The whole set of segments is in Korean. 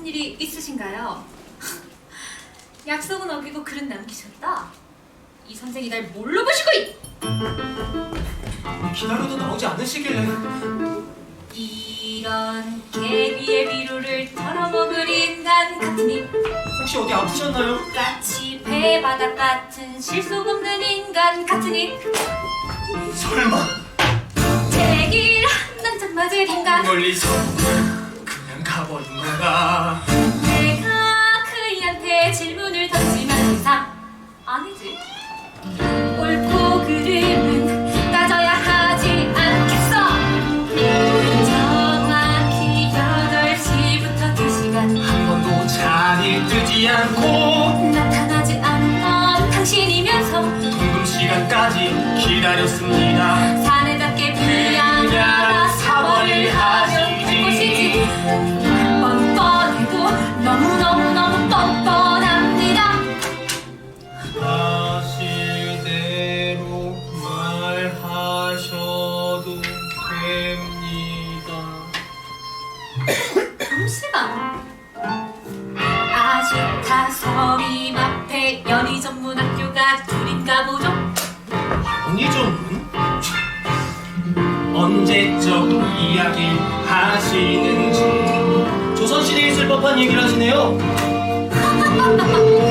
무슨 일이 있으신가요? 약속은 어기고 글은 남기셨다. 이 선생이 날 뭘로 보시고 있... 기다려도 나오지 않으시길래 이런 개비의 비루를 털어먹을 인간 같으니 혹시 어디 아프셨나요? 까치 배바닥 같은 실속 없는 인간 같으니 설마 제길 한 단짝 맞을 인간 멀리서 건가? 내가 그이한테 질문을 던지면 이상 아니지. 옳고 그름은 따져야 하지 않겠어. 정확히 8시부터 2시간. 한 번도 자리 뜨지 않고 나타나지 않던 당신이면서 통금 시간까지 기다렸습니다. 사내답게 비양하라 사과를 것이지 아직 다서림 앞에 연희 전문 학교가 둘인가 보죠? 언니 좀 언제적 이야기 하시는지. 조선시대에 있을 법한 얘기를 하시네요.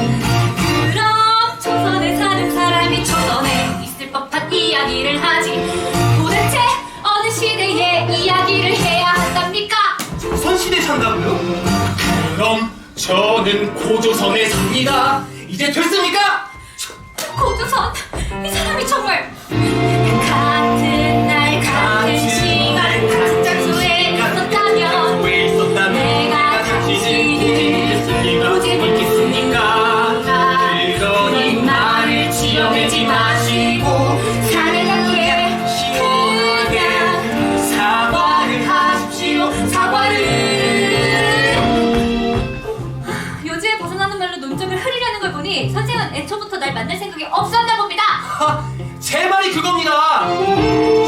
저는 고조선에 삽니다. 이제 됐습니까? 고조선 이 사람이 정 보니 선생은 애초부터 날 만날 생각이 없었나 봅니다 하, 제 말이 그겁니다.